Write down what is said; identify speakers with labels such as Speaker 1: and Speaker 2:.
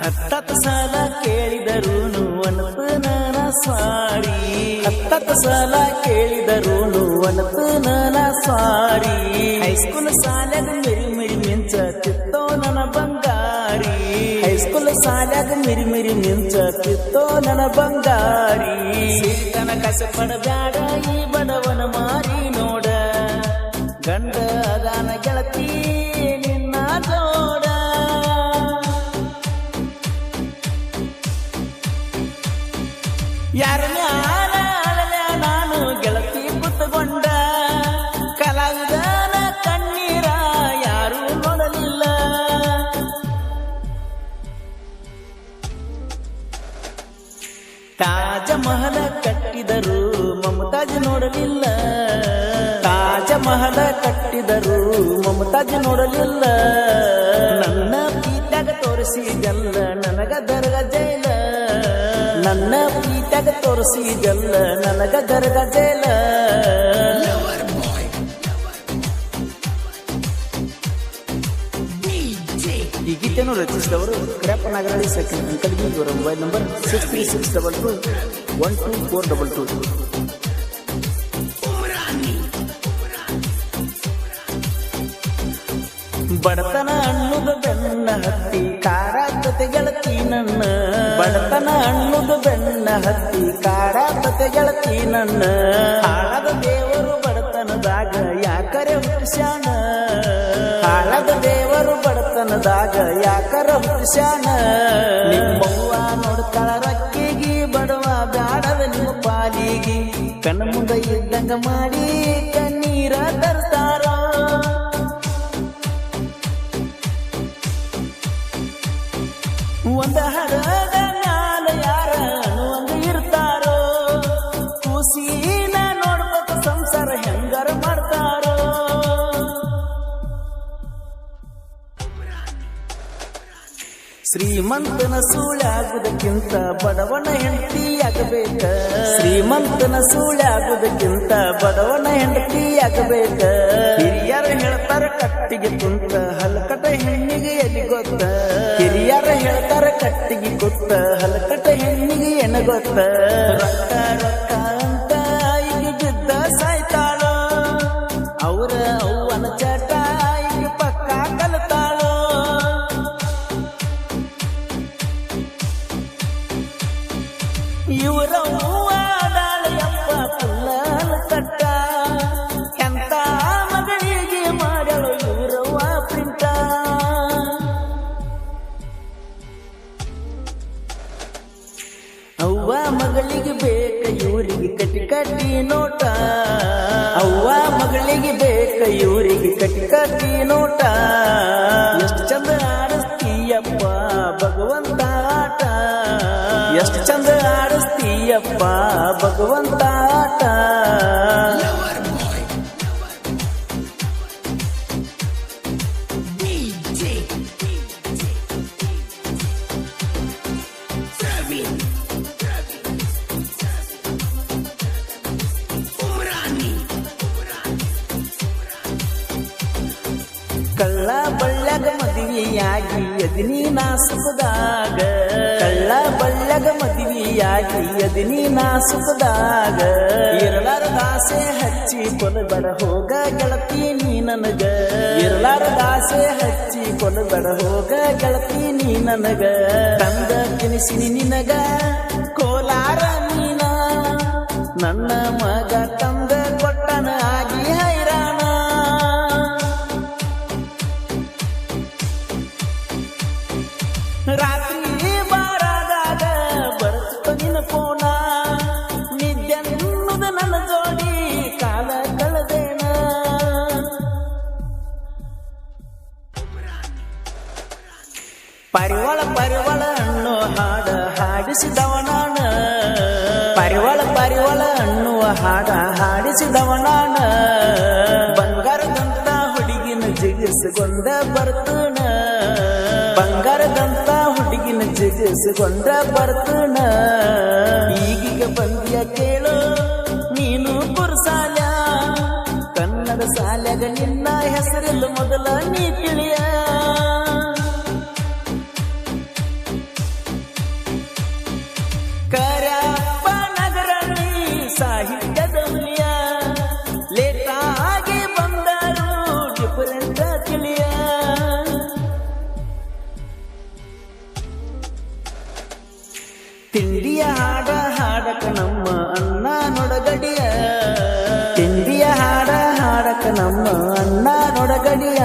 Speaker 1: ಹತ್ತತ್ತು ಸಾಲ ಕೇಳಿದರೂನು ಅನತು ನನ ಸ್ವಾರಿ ಹತ್ತತ್ತು ಸಾಲ ಕೇಳಿದರೂನು ಅನತು ನನ ಸ್ವಾರಿ ಹೈಸ್ಕೂಲ್ ಸಾಲ್ಯಾಗ ಮಿರಿ ಮಿರಿ ಮಿಂಚತಿತ್ತೋ ನನ್ನ ಬಂಗಾರಿ. ಹೈಸ್ಕೂಲ್ ಸಾಲ್ಯಾಗ ಮಿರಿ ಮಿರಿ ಮಿಂಚತಿತ್ತೋ ನನ್ನ ಬಂಗಾರಿ. ಸಿರಿತನ ಕಸ ಪಡಬ್ಯಾಡ ಈ ಬಡವನ ಮಾರಿ ನೋಡ. ಗಂಡ ಅದಾನ ಗೆಳತಿ ಮಹಲ ಕಟ್ಟಿದರು, ಮಮತಾಜ್ ನೋಡಲಿಲ್ಲ. ತಾಜ ಮಹಲ ಕಟ್ಟಿದರು, ಮಮತಾಜ್ ನೋಡಲಿಲ್ಲ. ನನ್ನ ಪ್ರೀತ್ಯಾಗ ತೋರಿಸಿದಲ್ಲ ನನಗ ದರ್ಗ ಜೈಲ. ನನ್ನ ಪ್ರೀತ್ಯಾಗ ತೋರಿಸಿದಲ್ಲ ನನಗ ದರ್ಗ ಜೈಲ. ಗೀತೆಯನ್ನು ರಚಿಸಿದವರು ಕ್ರ್ಯಾಪ ನಾಗರಾಳಿ ಸೆಕೆಂಡ್ ಇವರ mobile number six three six double two one two four double two ಬಡತನ ಅಣ್ಣುದ ಬೆನ್ನ ಹತ್ತಿ ಕಾರ ಗೆಳತಿ ನನ್ನ ಬಡತನ ಅಣ್ಣುದ ಬೆನ್ನ ಹತ್ತಿ ಕಾರ ಗೆಳತಿ ನನ್ನ ಆಳದ ದೇವರು ಬಡತನದಾಗ ಯಾಕರೆ ಹುಟ್ಟಿಸ್ಯಾನ ಹಾಳದ ದೇವರು ಬಡತನದಾಗ ಯಾಕರ ಹುಟ್ಟಿಸ್ಯಾನ ನಿಮ್ಮವ್ವ ನೋಡ್ತಾಳ ರಕ್ಕಿಗಿ ಬಡವ ಬ್ಯಾಡದ ನಿಮ್ಮ ಪಾಲಿಗಿ. ಕಣ್ಣ ಮುಂದೆ ಇದ್ದಂಗ ಮಾಡಿ ಕಣ್ಣೀರ ತರ್ತಾರ. ಒಂದ ಹರದ ಶ್ರೀಮಂತನ ಸೂಳಾಗುವುದಕ್ಕಿಂತ ಬಡವನ ಹೆಂಡತಿಯಾಗಬೇಕ? ಶ್ರೀಮಂತನ ಸೂಳಾಗುವುದಕ್ಕಿಂತ ಬಡವನ ಹೆಂಡತಿಯಾಗಬೇಕ? ಹಿರಿಯರ ಹೇಳ್ತಾರ ಕಟ್ಟಿಗೆ ಕುಂತ ಹಲಕಟ ಹೆಣ್ಣಿಗೆ ಎಲ್ಲಿ ಗೊತ್ತ. ಹಿರಿಯರ ಹೇಳ್ತಾರ ಕಟ್ಟಿಗೆ ಕುತ್ತ ಹಲಕಟ ಹೆಣ್ಣಿಗೆ ಎನ ಗೊತ್ತ. ರೊಕ್ಕ. ಬೇಕ, ಇವರಿಗೆ ಕಟ್ಟಿ ನೋಟ. ಅವ್ವ ಮಗಳಿಗೆ ಬೇಕ, ಇವರಿಗೆ ಕಟ್ಟಿ ಕಟ್ಟಿ ನೋಟ. ಎಷ್ಟು ಚಂದ ಆಡಿಸ್ತೀಯಪ್ಪ ಭಗವಂತ ಆಟ. ಎಷ್ಟು ಚಂದ ಆಡಿಸ್ತೀಯಪ್ಪ ಭಗವಂತ ಆಟ. ಕಳ್ಳ ಬಳ್ಳಗ ಮದುವೆಯಾಗಿ ಎದಿನಿ ನಾ ಸುಖದಾಗ ಕಳ್ಳ ಬಳ್ಳಗ ಮದುವೆಯಾಗಿ ಎದಿನಿ ನಾ ಸುಖದಾಗ ಇರಲಾರ ದಾಸೆ ಹಚ್ಚಿ ಕೊಲಬಡ ಹೋಗ ಗೆಳತಿ ನೀ ನನಗ. ಇರಲಾರ ದಾಸೆ ಹಚ್ಚಿ ಕೊಲಬಡ ಹೋಗ ಗೆಳತಿ ನೀ ನನಗ. ತಂದ ತಿನಿಸಿನಿ ನಿನಗ ಕೋಲಾರ ನೀನ ನನ್ನ ಮಗ ತಂದ ಹಾಡಿಸಿದವ ನಾನ. ಪರಿವಳ ಪರಿವಳ ಅನ್ನುವ ಹಾಡ ಹಾಡಿಸಿದವನಾನ ಬಂಗಾರದಂತ ಹುಡುಗಿನ ಜಿಗಿಸಿಕೊಂಡ ಬರ್ತನ. ಬಂಗಾರದಂತ ಹುಡುಗಿನ ಜಿಗಿಸಿಕೊಂಡ ಬರ್ತನ. ಈಗೀಗ ಬಂದಿಯ ಕೇಳು, ನೀನು ಪುರುಸಾಲ ಕನ್ನಡ ಸಾಲಗ ನಿನ್ನ ಹೆಸರಿಲ್ಲ ಮೊದಲ ನೀ ತಿಳಿಯ. ತಿಂಡಿಯ ಹಾಡ ಹಾಡಕ ನಮ್ಮ ಅನ್ನ ನೊಡಗಡಿಯ. ತಿಂಡಿಯ ಹಾಡ ಹಾಡಕ ನಮ್ಮ ಅನ್ನ ನೊಡಗಡಿಯ.